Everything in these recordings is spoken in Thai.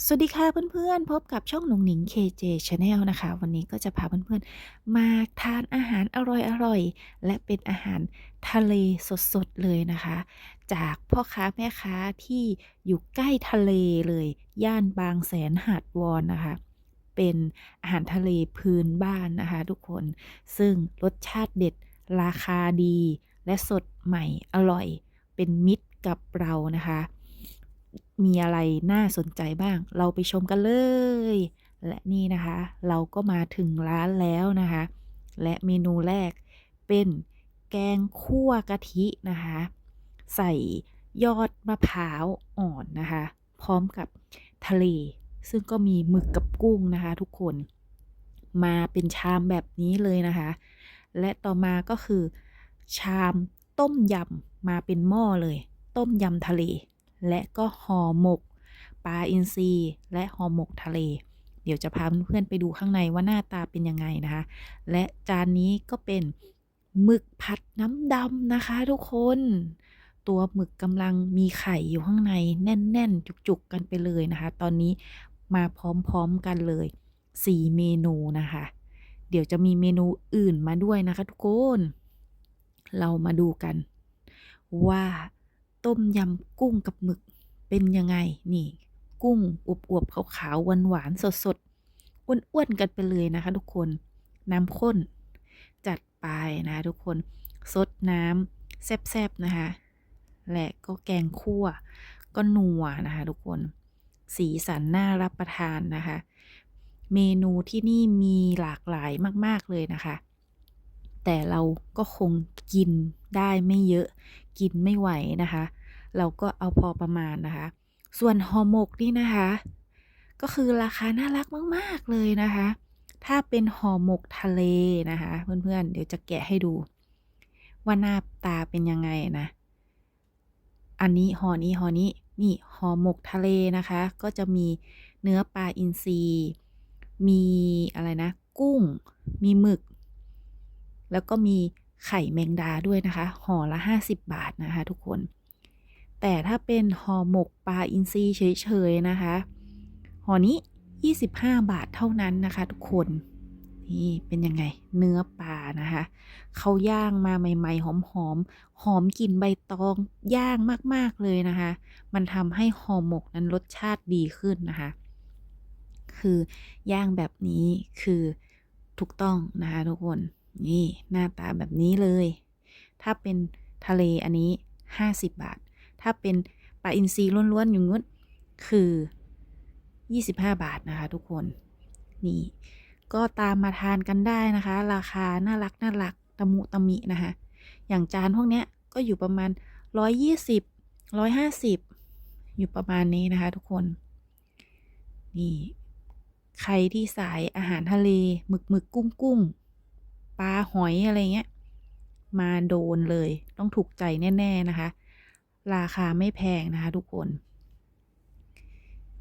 สวัสดีค่ะเพื่อนๆ พบกับช่องหนุ่งหนิง KJ Channel นะคะ วันนี้ก็จะพาเพื่อนๆ มาทานอาหารอร่อยๆ และเป็นอาหารทะเลสดๆ เลยนะคะ จากพ่อค้าแม่ค้าที่อยู่ใกล้ทะเลเลย ย่านบางแสนหาดวอนนะคะ เป็นอาหารทะเลพื้นบ้านนะคะทุกคน ซึ่งรสชาติเด็ดราคาดี และสดใหม่อร่อย เป็นมิตรกับเรานะคะ มีอะไรน่าสนใจบ้าง เราไปชมกันเลย และนี่นะคะ เราก็มาถึงร้านแล้วนะคะ และเมนูแรกเป็นแกงคั่วกะทินะคะ ใส่ยอดมะพร้าวอ่อนนะคะ พร้อมกับทะเล ซึ่งก็มีหมึกกับกุ้งนะคะ ทุกคนมาเป็นชามแบบนี้เลยนะคะ และต่อมาก็คือ ชามต้มยำมาเป็นหม้อเลย ต้มยำทะเล และก็ห่อหมกปลาอินทรีและห่อหมกทะเล เดี๋ยวจะพาเพื่อนๆไปดูข้างในว่าหน้าตาเป็นยังไงนะคะ และจานนี้ก็เป็นหมึกผัดน้ำดำนะคะทุกคน ตัวหมึกกำลังมีไข่อยู่ข้างในแน่นๆ จุกๆกันไปเลยนะคะ ตอนนี้มาพร้อมๆกันเลย 4 เมนูนะคะ เดี๋ยวจะมีเมนูอื่นมาด้วยนะคะทุกคน เรามาดูกันว่า ต้มยำกุ้งกับหมึกเป็นยังไงนี่ กุ้งอวบๆขาวๆหวานๆสดๆอ้วนๆกันไปเลยนะคะ ทุกคนน้ำข้น จัดไปนะทุกคนซดน้ำแซ่บๆนะคะ และก็แกงคั่ว ก็นัวนะคะ ทุกคน สีสันน่ารับประทานนะคะ เมนูที่นี่มีหลากหลายมาก ๆ เลยนะคะ แต่เราก็คงกินได้ไม่เยอะ กินไม่ไหวนะคะ เราก็เอาพอประมาณนะคะ ส่วนห่อหมกนี่นะคะ ก็คือราคาน่ารักมาก ๆ เลยนะคะ ถ้าเป็นห่อหมกทะเลนะคะ เพื่อน ๆ เดี๋ยวจะแกะให้ดู ว่าหน้าตาเป็นยังไงนะ อันนี้ห่อนี้ห่อนี้นี่ห่อหมกทะเลนะคะ ก็จะมีเนื้อปลาอินทรีมีอะไรนะ กุ้ง มีหมึก แล้วก็มีไข่แมงดาด้วยนะคะห่อละ 50 บาทนะคะทุกคน แต่ถ้าเป็นห่อหมกปลาอินทรีเฉยๆนะคะห่อนี้ 25 บาทเท่านั้นนะคะ ทุกคนนี่เป็นยังไงเนื้อปลานะคะเขาย่างมาใหม่ ๆ หอมๆหอมกลิ่นใบตองย่างมากๆเลยนะคะ มันทำให้ห่อหมกนั้นรสชาติดีขึ้นนะคะ คือย่างแบบนี้คือถูกต้องนะคะทุกคน นี่หน้าตาแบบนี้เลย ถ้าเป็นทะเลอันนี้ 50 บาท ถ้าเป็นปลาอินทรีล้วนๆอย่างงุ้นคือ 25 บาทนะคะทุกคน นี่ ก็ตามมาทานกันได้นะคะ ราคาน่ารักน่ารักตะมุตะมินะคะ อย่างจานพวกเนี้ยก็อยู่ประมาณ 120 150 อยู่ประมาณนี้นะคะทุกคน นี่ ใครที่สายอาหารทะเลหมึกหมึกกุ้งกุ้ง ปลาหอยอะไรเงี้ย มาโดนเลย ต้องถูกใจแน่ ๆ นะคะ ราคาไม่แพงนะคะทุกคน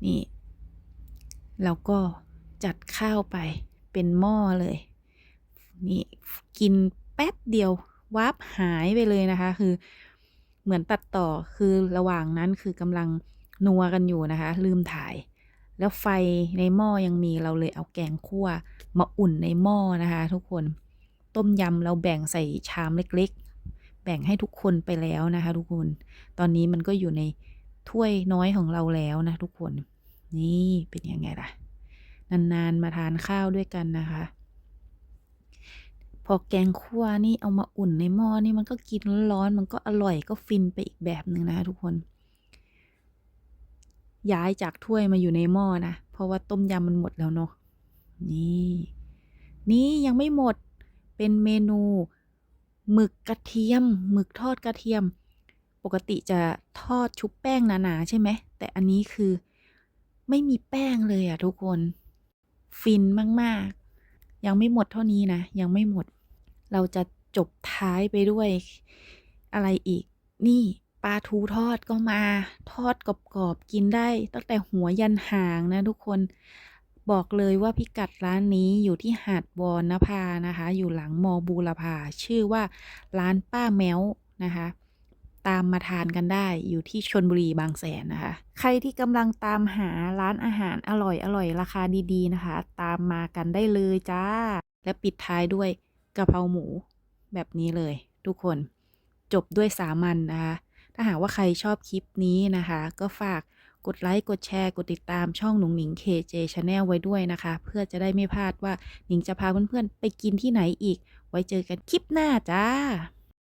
นี่ แล้วก็จัดข้าวไปเป็นหม้อเลย นี่กินแป๊บเดียววับหายไปเลยนะคะ คือเหมือนตัดต่อคือระหว่างนั้นคือกำลังนัวกันอยู่นะคะ ลืมถ่าย แล้วไฟในหม้อยังมีเราเลยเอาแกงคั่วมาอุ่นในหม้อนะคะ ทุกคน ต้มยำเราแบ่งใส่ชามเล็กๆ แบ่งให้ทุกคนไปแล้วนะคะทุกคน ตอนนี้มันก็อยู่ในถ้วยน้อยของเราแล้วนะทุกคน นี่เป็นยังไงล่ะ นานๆมาทานข้าวด้วยกันนะคะ พอแกงคั่วนี่เอามาอุ่นในหม้อนี่มันก็กินร้อนๆมันก็อร่อยก็ฟินไปอีกแบบหนึ่งนะคะทุกคน ย้ายจากถ้วยมาอยู่ในหม้อนะ เพราะว่าต้มยำมันหมดแล้วเนาะ นี่ นี่ยังไม่หมด เป็นเมนูหมึกกระเทียม หมึกทอดกระเทียม ปกติจะทอดชุบแป้งหนาๆใช่ไหม แต่อันนี้คือไม่มีแป้งเลยอะทุกคน ฟินมากๆ ยังไม่หมดเท่านี้นะ ยังไม่หมด เราจะจบท้ายไปด้วยอะไรอีก นี่ปลาทูทอดก็มา ทอดกรอบๆ กินได้ตั้งแต่หัวยันหางนะทุกคน บอกเลยว่าพิกัดร้านนี้อยู่ที่หาดวอนนภานะคะ อยู่หลังมอบูรพาชื่อว่าร้านป้าแมวนะคะ ตามมาทานกันได้อยู่ที่ชนบุรีบางแสนนะคะ ใครที่กำลังตามหาร้านอาหารอร่อยอร่อยราคาดีๆนะคะ ตามมากันได้เลยจ้า และปิดท้ายด้วยกะเพราหมูแบบนี้เลย ทุกคนจบด้วยสามัญนนะคะ ถ้าหากว่าใครชอบคลิปนี้นะคะ ก็ฝาก กดไลค์ กดแชร์ กดติดตามช่องหนุ่งหนิง KJ Channel ไว้ด้วยนะคะ เพื่อจะได้ไม่พลาดว่าหนิงจะพาเพื่อนๆ ไปกินที่ไหนอีก ไว้เจอกันคลิปหน้าจ้า